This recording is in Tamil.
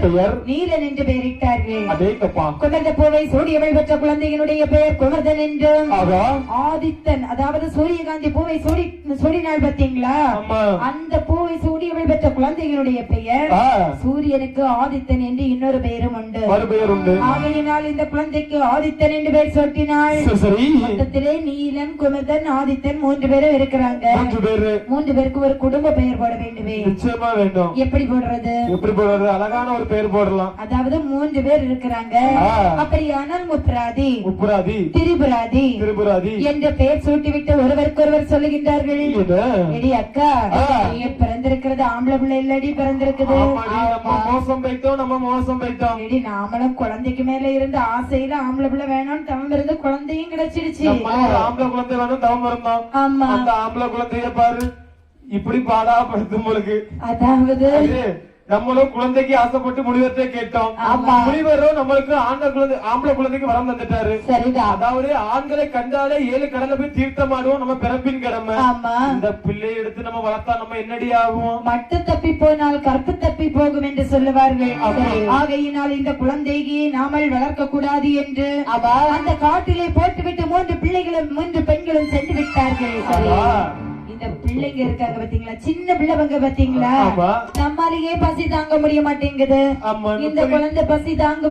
பெயர் நீலன் என்று பெயரிட்டார்கள். அதேங்கப்பா குமர்ந்த பூவை சூடியவள் பெற்ற குழந்தையினுடைய பெயர் குமர்தன் என்றும். ஆதித்தன் அதாவது சூரியகாந்தி பூவை சூடி சூடினாள் பாத்தீங்களா ஆமா. அந்த பெற்ற குழந்தைகளுடைய பெயர் சூரியனுக்கு ஆதித்தன் என்று இன்னொரு பெயரும் உண்டு. மறுபெயர் உண்டு ஆகையினால் இந்த குழந்தைக்கு ஆதித்தன் என்று பெயர் சூட்டினாள். மொத்தத்திலே நீலன் குமர்தன் ஆதித்தன் மூன்று பேரும் இருக்கிறாங்க. மூன்று பேரு. மூன்று பேருக்கு ஒரு குடும்ப பெயர் போட வேண்டுமே. நிச்சயமா வேண்டும். எப்படி போடுறது? எப்படி போடுறது? அழகான ஒரு பெயர் போடலாம். அதாவது மூன்று பேர் இருக்கிறாங்க. அப்படியானால் முப்ராதி உப்புராதி திரிபுராதி திருபுராதி. என்ற பெயர் சூட்டிவிட்டு ஒருவருக்கொருவர் சொல்லுகின்றார்கள். இது. எடி அக்கா பிறந்திருக்கிறது ஆம்பளை இல்லடி பிறந்திருக்குது. நம்ம மோசம் வைத்தோம் நம்ம மோசம் வைத்தோம் எடி நாமளும் குழந்தைக்கு மேல இருந்த ஆசையில ஆம்பளை பிள்ளை வேணும்னு தவம் இருந்து குழந்தையும் கிடைச்சிடுச்சு. ஒரு ஆம்பளை குழந்தை வேணும் தவம் இருந்தோம். ஆமா. அந்த ஆம்பளை குழந்தைய பாரு இப்படி பாடா படுத்தும் பொழுது அதாவது அது நம்மளும் குழந்தைக்கு ஆசைப்பட்டு முனிவர்கிட்ட கேட்டோம். முனிவரும் நம்மளுக்கு ஆண்கள் குழந்தை ஆம்பளை குழந்தைக்கு வரம் தந்துட்டாரு. அதாவது ஆண்களை கண்டாலே ஏழு கடலை போய் தீர்த்தமாடுவோம் நம்ம பிறப்பின் கடமை. ஆமா. இந்த பிள்ளையை எடுத்து நம்ம வளர்த்தா நம்ம என்னடி ஆகும்? மட்டு தப்பி போனால் கற்பு தப்பி போகும் என்று சொல்லுவார்கள். ஆகையினால் இந்த குழந்தையை நாமல் வளர்க்க கூடாது என்று அந்த காட்டிலே போட்டுவிட்டு மூன்று பிள்ளைகளும் மூன்று பெண்களும் சென்று விட்டார்கள். இந்த பிள்ளைங்க இருக்காங்க பாத்தீங்களா? சின்ன பிள்ளைங்க பாத்தீங்களா. நம்மாலேயே பசி தாங்க முடிய மாட்டேங்குது. இந்த குழந்தை பசி தாங்க